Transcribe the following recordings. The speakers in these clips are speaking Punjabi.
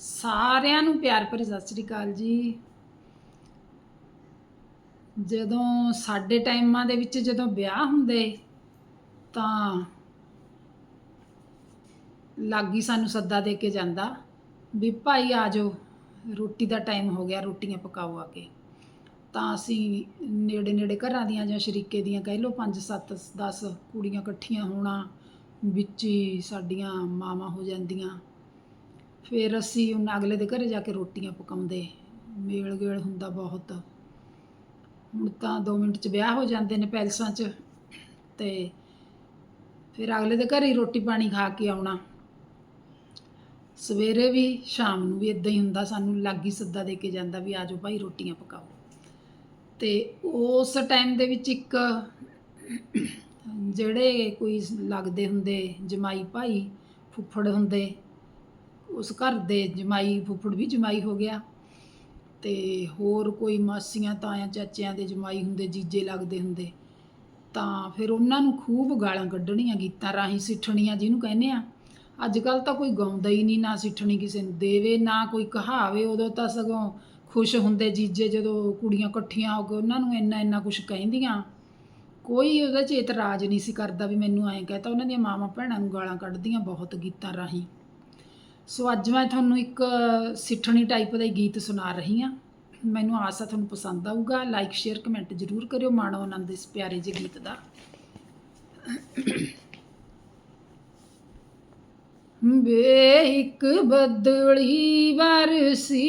ਸਾਰਿਆਂ ਨੂੰ ਪਿਆਰ ਭਰੀ ਸਤਿ ਸ੍ਰੀ ਅਕਾਲ ਜੀ। ਜਦੋਂ ਸਾਡੇ ਟਾਈਮਾਂ ਦੇ ਵਿੱਚ ਜਦੋਂ ਵਿਆਹ ਹੁੰਦੇ, ਤਾਂ ਲਾਗੀ ਸਾਨੂੰ ਸੱਦਾ ਦੇ ਕੇ ਜਾਂਦਾ ਵੀ ਭਾਈ ਆ ਜਾਓ, ਰੋਟੀ ਦਾ ਟਾਈਮ ਹੋ ਗਿਆ, ਰੋਟੀਆਂ ਪਕਾਓ ਆ ਕੇ। ਤਾਂ ਅਸੀਂ ਨੇੜੇ ਨੇੜੇ ਘਰਾਂ ਦੀਆਂ ਜਾਂ ਸ਼ਰੀਕੇ ਦੀਆਂ ਕਹਿ ਲਓ 5 7 10 ਕੁੜੀਆਂ ਇਕੱਠੀਆਂ ਹੋਣਾ, ਵਿੱਚ ਹੀ ਸਾਡੀਆਂ ਮਾਵਾਂ ਹੋ ਜਾਂਦੀਆਂ। ਫਿਰ ਅਸੀਂ ਉਹਨਾਂ ਅਗਲੇ ਦੇ ਘਰੇ ਜਾ ਕੇ ਰੋਟੀਆਂ ਪਕਾਉਂਦੇ, ਮੇਲ ਗੇਲ ਹੁੰਦਾ ਬਹੁਤ। ਹੁਣ ਤਾਂ 2 ਮਿੰਟ 'ਚ ਵਿਆਹ ਹੋ ਜਾਂਦੇ ਨੇ ਪੈਲਸਾਂ 'ਚ, ਤੇ ਫਿਰ ਅਗਲੇ ਦੇ ਘਰੇ ਹੀ ਰੋਟੀ ਪਾਣੀ ਖਾ ਕੇ ਆਉਣਾ। ਸਵੇਰੇ ਵੀ, ਸ਼ਾਮ ਨੂੰ ਵੀ ਇਦਾਂ ਹੀ ਹੁੰਦਾ, ਸਾਨੂੰ ਲਾਗੀ ਸੱਦਾ ਦੇ ਕੇ ਜਾਂਦਾ ਵੀ ਆਜੋ ਭਾਈ ਰੋਟੀਆਂ ਪਕਾਓ। ਤੇ ਉਸ ਟਾਈਮ ਦੇ ਵਿੱਚ ਇੱਕ ਜਿਹੜੇ ਕੋਈ ਲੱਗਦੇ ਹੁੰਦੇ ਜਮਾਈ ਭਾਈ, ਫੁੱਫੜ ਹੁੰਦੇ ਉਸ ਘਰ ਦੇ ਜਮਾਈ ਫੁੱਫੜ ਵੀ ਜਮਾਈ ਹੋ ਗਿਆ। ਤੇ ਹੋਰ ਕੋਈ ਮਾਸੀਆਂ, ਤਾਇਆਂ, ਚਾਚਿਆਂ ਦੇ ਜਮਾਈ ਹੁੰਦੇ, ਜੀਜੇ ਲੱਗਦੇ ਹੁੰਦੇ। ਤਾਂ ਫਿਰ ਉਹਨਾਂ ਨੂੰ ਖੂਬ ਗਾਲਾਂ ਕੱਢਣੀਆਂ ਗੀਤਾਂ ਰਾਹੀਂ ਸਿੱਠਣੀਆਂ ਜਿਹਨੂੰ ਕਹਿੰਦੇ ਆ। ਅੱਜ ਕੱਲ ਤਾਂ ਕੋਈ ਗਾਉਂਦਾ ਹੀ ਨਹੀਂ, ਨਾ ਸਿੱਠਣੀ ਕਿਸੇ ਨੂੰ ਦੇਵੇ, ਨਾ ਕੋਈ ਕਹਾਵੇ। ਉਦੋਂ ਤਾਂ ਸਗੋਂ ਖੁਸ਼ ਹੁੰਦੇ ਜੀਜੇ ਜਦੋਂ ਕੁੜੀਆਂ ਇਕੱਠੀਆਂ ਹੋ ਕੇ ਉਹਨਾਂ ਨੂੰ ਇੰਨਾ ਇੰਨਾ ਕੁਝ ਕਹਿੰਦੀਆਂ। ਕੋਈ ਉਹਦੇ 'ਚ ਇਤਰਾਜ਼ ਨਹੀਂ ਸੀ ਕਰਦਾ ਵੀ ਮੈਨੂੰ ਐਂ ਕਹਤਾ ਉਹਨਾਂ ਦੀਆਂ ਮਾਵਾਂ ਭੈਣਾਂ ਨੂੰ ਗਾਲਾਂ ਕੱਢਦੀਆਂ ਬਹੁਤ ਗੀਤਾਂ ਰਾਹੀਂ। ਸੋ ਅੱਜ ਮੈਂ ਤੁਹਾਨੂੰ ਇੱਕ ਸਿੱਠਣੀ ਟਾਈਪ ਦਾ ਗੀਤ ਸੁਣਾ ਰਹੀ ਹਾਂ। ਮੈਨੂੰ ਆਸ ਹੈ ਤੁਹਾਨੂੰ ਪਸੰਦ ਆਊਗਾ। ਲਾਈਕ ਸ਼ੇਅਰ ਕਮੈਂਟ ਜ਼ਰੂਰ ਕਰਿਓ ਮਾਣੋ ਆਨੰਦ ਇਸ ਪਿਆਰੇ ਜਿਹੇ ਗੀਤ ਦਾ। ਵੇ ਇੱਕ ਬਦਲੀ ਵਰਸੀ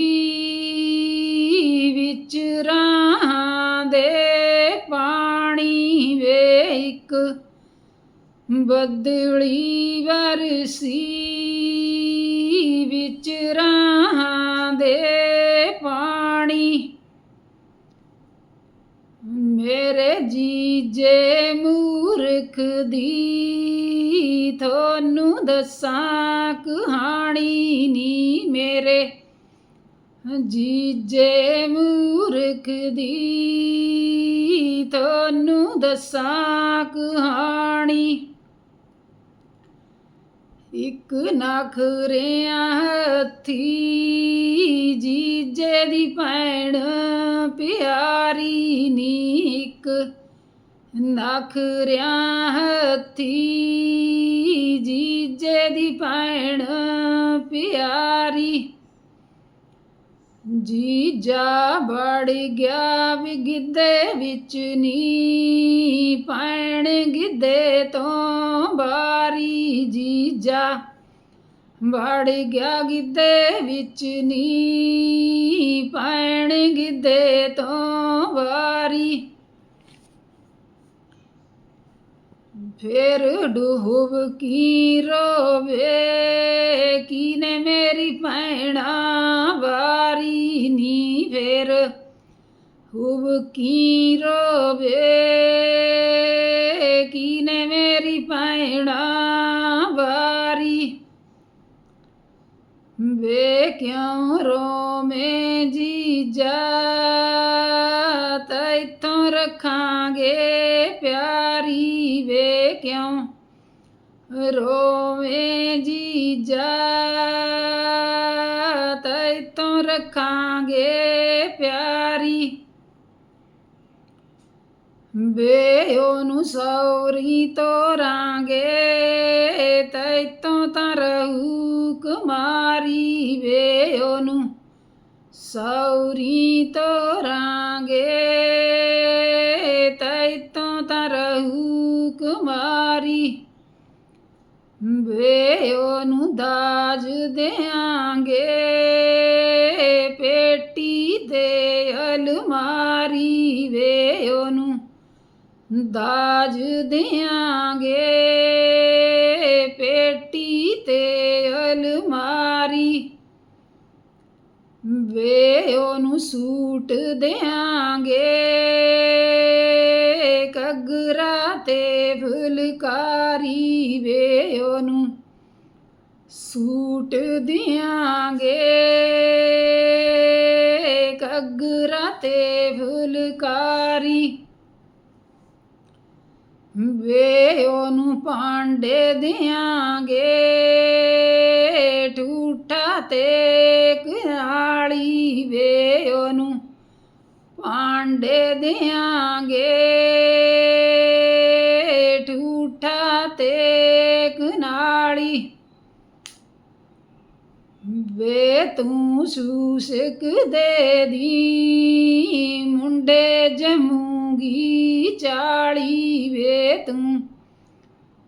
ਵਿੱਚ ਰਾਂ ਦੇ ਪਾਣੀ ਵੇ ਇੱਕ ਬਦਲੀ ਵਰਸੀ ਵਿੱਚ ਰਾਂ ਦੇ ਪਾਣੀ। ਮੇਰੇ ਜੀਜੇ ਮੂਰਖ ਦੀ ਤੁਹਾਨੂੰ ਦੱਸਾਂ ਕਹਾਣੀ ਨੀ ਮੇਰੇ। ਜੀਜੇ ਮੂਰਖ ਦੀ ਤੁਹਾਨੂੰ ਦੱਸਾਂ ਕਹਾਣੀ। ਇੱਕ ਨਖਰਿਆਂ ਹੱਥੀ ਜੀਜੇ ਦੀ ਭੈਣ ਪਿਆਰੀ ਨੀ ਇੱਕ ਨਖਰਿਆਂ ਹੱਥੀ ਜੀਜੇ ਦੀ ਭੈਣ ਪਿਆਰੀ। ਜੀਜਾ ਬੜ ਗਿਆ ਵੀ ਗਿੱਧੇ ਵਿੱਚ ਨੀ, ਭੈਣ ਗਿੱਧੇ ਜੀਜਾ ਬੜ ਗਿਆ ਗਿੱਧੇ ਵਿੱਚ ਨੀ ਪੈਣ ਗਿੱਧੇ ਤੋਂ ਬਾਰੀ ਫੇਰ ਡੁੱਬ ਕੀ ਰੋਵੇ, ਕੀਨੇ ਮੇਰੀ ਭੈਣਾ ਵਾਰੀ ਨੀ। ਫੇਰ ਹੁਬ ਕੀ ਰੋਵੇ ਵੇ ਕਿਉਂ ਰੋਵੇਂ ਜੀਜਾ ਤੈਥੋਂ ਰੱਖਾਂਗੇ ਪਿਆਰੀ ਵੇ ਕਿਉਂ ਰੋਵੇਂ ਜੀਜਾ ਤੈਥੋਂ ਰੱਖਾਂਗੇ ਪਿਆਰੀ ਵੇ ਉਹਨੂੰ ਸੌਰੀ ਤੋਰਾਂਗੇ ਤੈਥੋਂ ਤਾਂ ਰਹੂ ਕੁਮਾਰੀ ਵੇ ਉਹਨੂੰ ਸੌਰੀ ਤੋਰਾਂਗੇ ਤੈਥੋਂ ਤਾਂ ਰਹੂ ਕੁਮਾਰੀ ਵੇ ਉਹਨੂੰ ਦਾਜ ਦੇਾਂਗੇ ਪੇਟੀ ਦੇ ਅਲਮਾਰੀ ਵੇ ਉਹਨੂੰ ਦਾਜ ਦੇਾਂਗੇ ਪੇਟੀ ਤੇ ਅਲਮਾਰੀ ਵੇ ਉਹਨੂੰ ਸੂਟ ਦੇਾਂਗੇ ਕਗਰਾ ਤੇ ਫੁਲਕਾਰੀ ਵੇ ਉਹਨੂੰ ਸੂਟ ਦਿਆਂਗੇ। ਕਗਰਾ ਤੇ ਫੁਲਕਾਰੀ ਵੇ ਉਹਨੂੰ ਭਾਂਡੇ ਦਿਆਂਗੇ। ਟੂਟ ਠੂਠਾ ਤੇ ਕਨਾਲੀ ਵੇ ਉਹਨੂੰ ਪਾਂਡੇ ਦਿਆਂਗੇ। ਠੂਠਾ ਤੇ ਕਨਾਲੀ ਵੇ ਤੂੰ ਸੂਸਕ ਦੇ ਦੀ। ਮੁੰਡੇ ਜਮੂਗੀ ਚਾਲੀ ਵੇ ਤੂੰ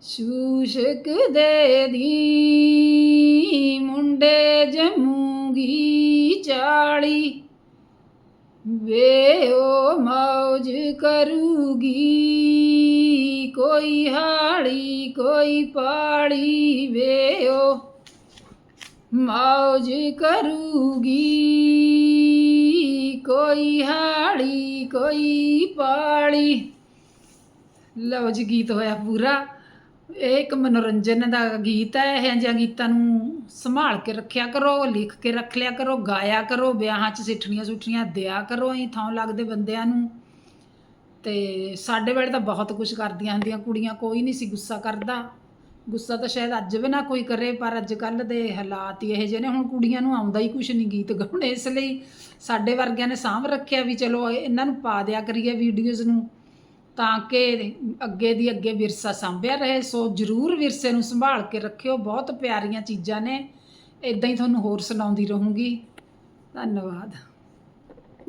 ਸੂਸਕ ਦੇ ਦੀ। ਮੁੰਡੇ ਜਮੂਗੀ ਚਾਲੀ ਵੇ ਉਹ ਮੌਜ ਕਰੂਗੀ। ਕੋਈ ਹਾੜੀ ਕੋਈ ਪਾੜੀ ਵੇ ਉਹ ਮੌਜ ਕਰੂਗੀ। ਕੋਈ ਹਾੜੀ, ਕੋਈ ਪਾਲੀ। ਲਓ ਜੀ ਗੀਤ ਹੋਇਆ ਪੂਰਾ। ਇਹ ਇੱਕ ਮਨੋਰੰਜਨ ਦਾ ਗੀਤ ਹੈ, ਇਹ ਜਿਹਾ ਗੀਤਾਂ ਨੂੰ ਸੰਭਾਲ ਕੇ ਰੱਖਿਆ ਕਰੋ, ਲਿਖ ਕੇ ਰੱਖ ਲਿਆ ਕਰੋ, ਗਾਇਆ ਕਰੋ, ਵਿਆਹਾਂ 'ਚ ਸਿੱਠਣੀਆਂ ਸੁੱਠਣੀਆਂ ਦਿਆ ਕਰੋ ਅਸੀਂ ਥਾਂ ਲੱਗਦੇ ਬੰਦਿਆਂ ਨੂੰ। ਤੇ ਸਾਡੇ ਵੇਲੇ ਤਾਂ ਬਹੁਤ ਕੁਝ ਕਰਦੀਆਂ ਹੁੰਦੀਆਂ, ਕੁੜੀਆਂ ਕੋਈ ਨਹੀਂ ਸੀ ਗੁੱਸਾ ਕਰਦਾ। ਗੁੱਸਾ ਤਾਂ ਸ਼ਾਇਦ ਅੱਜ ਵੀ ਨਾ ਕੋਈ ਕਰੇ, ਪਰ ਅੱਜ ਕੱਲ ਦੇ ਹਾਲਾਤ ਹੀ ਇਹੋ ਜਿਹੇ ਨੇ। ਹੁਣ ਕੁੜੀਆਂ ਨੂੰ ਆਉਂਦਾ ਹੀ ਕੁਝ ਨਹੀਂ ਗੀਤ ਗਾਉਣ, ਇਸ ਲਈ ਸਾਡੇ ਵਰਗਿਆਂ ਨੇ ਸਾਂਭ ਰੱਖਿਆ ਵੀ ਚਲੋ ਇਹਨਾਂ ਨੂੰ ਪਾ ਦਿਆ ਕਰੀਏ ਵੀਡੀਓਜ਼ ਨੂੰ, ਤਾਂ ਕਿ ਅੱਗੇ ਦੀ ਅੱਗੇ ਵਿਰਸਾ ਸਾਂਭਿਆ ਰਹੇ। ਸੋ ਜਰੂਰ ਵਿਰਸੇ ਨੂੰ ਸੰਭਾਲ ਕੇ ਰੱਖਿਓ, ਬਹੁਤ ਪਿਆਰੀਆਂ ਚੀਜ਼ਾਂ ਨੇ। ਇਦਾਂ ਹੀ ਤੁਹਾਨੂੰ ਹੋਰ ਸੁਣਾਉਂਦੀ ਰਹੂੰਗੀ। ਧੰਨਵਾਦ।